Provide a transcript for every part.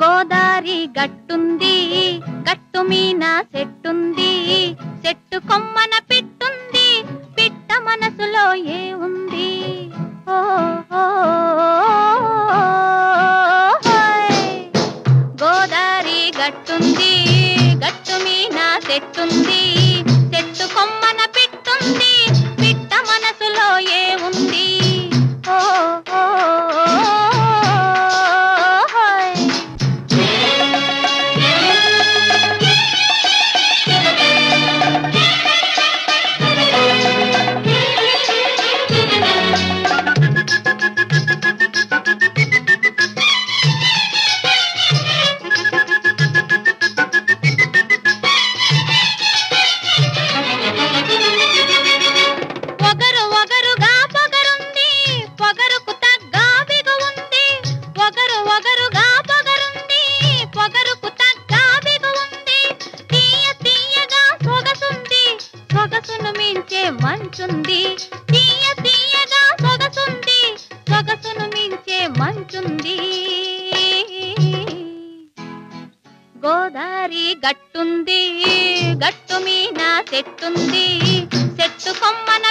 గోదారి గట్టుంది గట్టు మీన చెట్టుంది చెట్టు కొమ్మన పిట్టుంది పిట్ట మనసులో ఏ ఉంది? ఓ గోదారి గట్టుంది గట్టు మీన చెట్టుంది గోదారి గట్టుంది గట్టు మీన చెట్టుంది చెట్టు కొమ్మన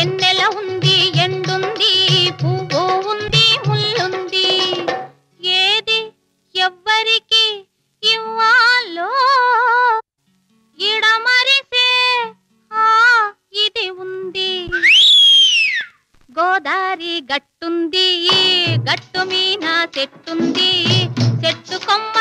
ఎన్నెల ఉంది ఎండుంది పువ్వు ఉంది ముల్లుంది ఏది ఎవ్వరికి ఇవ్వాలో ఇడమరిసే ఆ ఇది ఉంది. గోదారి గట్టుంది గట్టు మీన చెట్టుంది చెట్టు కొమ్మ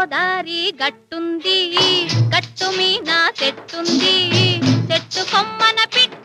గోదారి గట్టుంది గట్టు మీన చెట్టుంది చెట్టు కొమ్మన పిట్ట